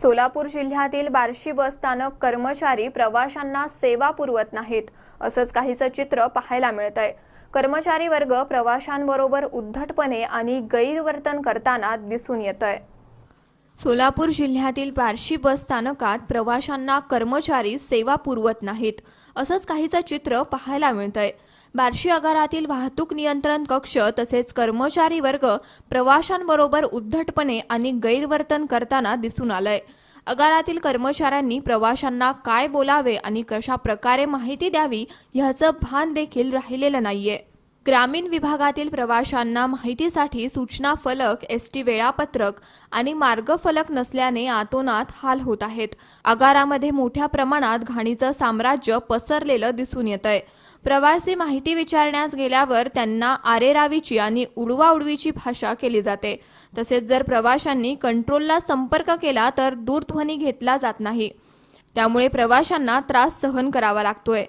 सोलापूर जिल्ह्यातील बार्शी बसस्थानक कर्मचारी प्रवाशांना सेवा पुरवत नाहीत असंच काहीसं चित्र पाहायला मिळतंय. कर्मचारी वर्ग प्रवाशांबरोबर उद्धटपणे आणि गैरवर्तन करताना दिसून येत आहे सोलापूर जिल्ह्यातील बार्शी बस स्थानकात प्रवाशांना कर्मचारी सेवा पुरवत नाहीत असंच काहीचं चित्र पाहायला मिळतंय. बार्शी आगारातील वाहतूक नियंत्रण कक्ष तसेच कर्मचारी वर्ग प्रवाशांबरोबर उद्धटपणे आणि गैरवर्तन करताना दिसून आलंय. आगारातील कर्मचाऱ्यांनी प्रवाशांना काय बोलावे आणि कशा प्रकारे माहिती द्यावी ह्याचं भान देखील राहिलेलं नाहीये. ग्रामीण विभागातील प्रवाशांना माहितीसाठी सूचना फलक एस टी वेळापत्रक आणि मार्गफलक नसल्याने आतोनात हाल होत आहेत. आगारामध्ये मोठ्या प्रमाणात घाणीचं साम्राज्य पसरलेलं दिसून येतंय. प्रवासी माहिती विचारण्यास गेल्यावर त्यांना आरेरावीची आणि उडवाउडवीची भाषा केली जाते. तसेच जर प्रवाशांनी कंट्रोलला संपर्क केला तर दूरध्वनी घेतला जात नाही. त्यामुळे प्रवाशांना त्रास सहन करावा लागतोय.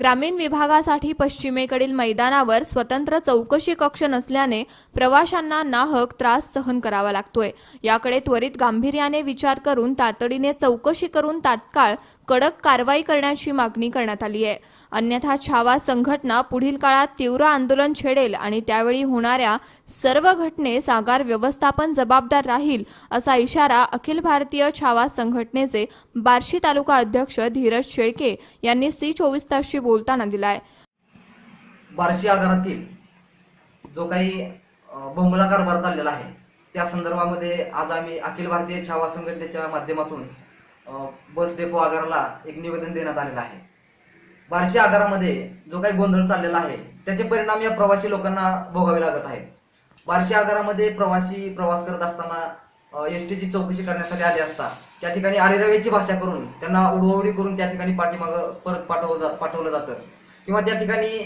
ग्रामीण विभागासाठी पश्चिमेकडील मैदानावर स्वतंत्र चौकशी कक्ष नसल्याने प्रवाशांना नाहक त्रास सहन करावा लागतोय. याकडे त्वरित गांभीर्याने विचार करून तातडीने चौकशी करून तात्काळ कडक कारवाई करण्याची मागणी करण्यात आली आहे. अन्यथा छावा संघटना पुढील काळात तीव्र आंदोलन छेडेल आणि त्यावेळी होणाऱ्या सर्व घटनेस आगार व्यवस्थापन जबाबदार राहील असा इशारा अखिल भारतीय छावा संघटनेचे बार्शी तालुका अध्यक्ष धीरज शेळके यांनी सी चोवीस तासशी बोलताना दिलाय. बार्शी आगारातील जो काही अं, भोंगळा कारभार चाललेला आहे त्या संदर्भामध्ये आज आम्ही अखिल भारतीय छावा संघटनेच्या माध्यमातून बस डेपो आगाराला एक निवेदन देण्यात आलेलं आहे. बार्शी आगारामध्ये जो काही गोंधळ चाललेला आहे त्याचे परिणाम या प्रवासी लोकांना भोगावे लागत आहेत. बारशे आगारामध्ये प्रवासी प्रवास करत असताना एस चौकशी करण्यासाठी आले असता त्या ठिकाणी आरेरावेची भाषा करून त्यांना उडवडी करून त्या ठिकाणी पाठीमाग परत पाठवलं जा- पाठवलं जातं. किंवा त्या ठिकाणी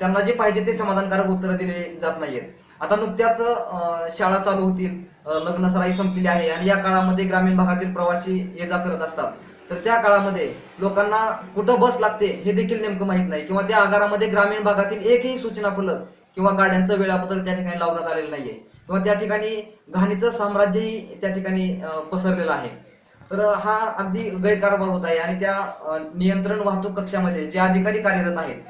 त्यांना जे पाहिजे ते समाधानकारक उत्तरं दिले जात नाहीयेत. आता नुकत्याच शाळा चालू होतील लग्नसराई लग्न सराई संपलेली आहे आणि या काळामध्ये ग्रामीण भागातील प्रवासी ये जा करत असतात. तर त्या काळामध्ये लोकांना कुठं बस लागते हे देखील नेमकं माहीत नाही. किंवा त्या आगारामध्ये ग्रामीण भागातील एकही सूचना फलक किंवा गाड्यांचं वेळापत्रक त्या ठिकाणी लावण्यात आलेलं नाहीये. किंवा त्या ठिकाणी घाणीचं साम्राज्यही त्या ठिकाणी पसरलेलं आहे. तर हा अगदी गैरकारभार होत आहे. आणि त्या नियंत्रण वाहतूक कक्षामध्ये जे अधिकारी कार्यरत आहेत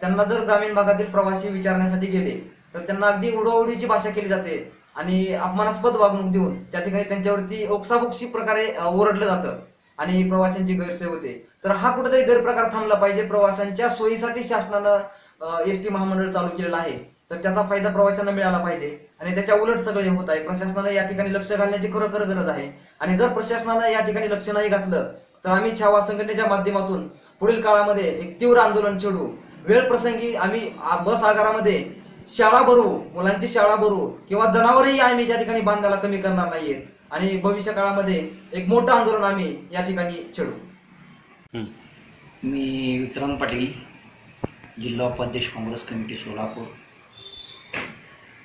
त्यांना जर ग्रामीण भागातील प्रवासी विचारण्यासाठी गेले तर त्यांना अगदी उडवडीची भाषा केली जाते आणि अपमानास्पद वागणूक देऊन त्या ठिकाणी त्यांच्यावरती ओक्साबोक्शी प्रकारे ओरडलं जातं आणि प्रवाशांची गैरसोय होते. तर हा कुठेतरी गैरप्रकार थांबला पाहिजे. प्रवाशांच्या सोयीसाठी शासनानं एस टी महामंडळ चालू केलेलं आहे. तर त्याचा फायदा प्रवाशांना मिळाला पाहिजे. आणि त्याच्या उलट सगळे होत आहे. प्रशासनानं या ठिकाणी लक्ष घालण्याची खरोखर गरज आहे. आणि जर प्रशासनानं या ठिकाणी लक्ष नाही घातलं तर आम्ही छावा संघटनेच्या माध्यमातून पुढील काळामध्ये एक तीव्र आंदोलन छेडू. वेळ प्रसंगी आम्ही बस आगारामध्ये शाळा भरू मुलांची शाळा भरू किंवा जनावरही आम्ही त्या ठिकाणी बांधायला कमी करणार नाहीयेत आणि भविष्य काळामध्ये एक मोठं आंदोलन आम्ही या ठिकाणी छेडू. मी विक्रांत पाटील जिल्हा उपाध्यक्ष काँग्रेस कमिटी सोलापूर.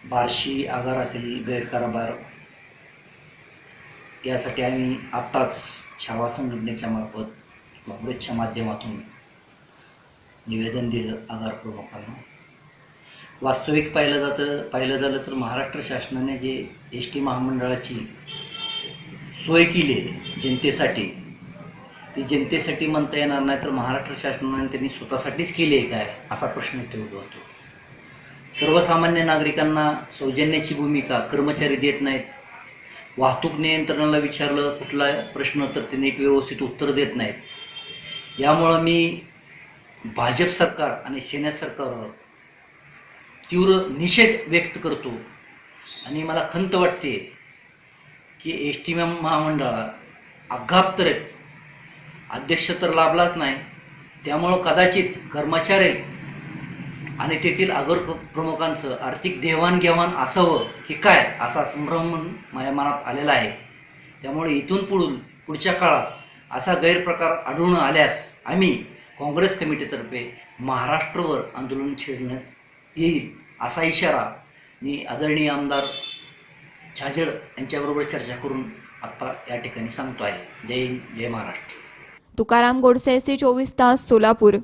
बार्शी आगारातील गैरकारभार यासाठी आम्ही आत्ताच छावा संघटनेच्या मार्फत काँग्रेसच्या माध्यमातून निवेदन दिलं आगार प्रमुखांना. वास्तविक पाहिलं जातं पाहिलं झालं तर महाराष्ट्र शासनाने जे एस टी महामंडळाची सोय केली आहे जनतेसाठी ती जनतेसाठी म्हणता येणार नाही तर महाराष्ट्र शासनाने त्यांनी स्वतःसाठीच केली आहे काय? असा प्रश्न इथे उद्भवतो. सर्वसामान्य नागरिकांना सौजन्याची भूमिका कर्मचारी देत नाहीत. वाहतूक नियंत्रणाला विचारलं कुठला प्रश्न तर त्यांनी नीट व्यवस्थित उत्तर देत नाहीत. यामुळं मी भाजप सरकार आणि सेना सरकारवर तीव्र निषेध व्यक्त करतो. आणि मला खंत वाटते की एस टी महामंडळाला आघात तर अध्यक्ष तर लाभलाच नाही. त्यामुळं कदाचित कर्मचारी आणि तेथील आगर प्रमुखांचं आर्थिक देवाणघेवाण असावं की काय असा संभ्रम माझ्या मनात आलेला आहे. त्यामुळे इथून पुढून पुढच्या काळात असा गैरप्रकार आढळून आल्यास आम्ही काँग्रेस कमिटीतर्फे महाराष्ट्रवर आंदोलन छेडण्यात येईल असा इशारा मी आदरणीय आमदार छाजेड यांच्याबरोबर चर्चा करून आता या ठिकाणी सांगतो आहे. जय हिंद जय महाराष्ट्र. तुकाराम गोडसे सी चोवीस तास सोलापूर.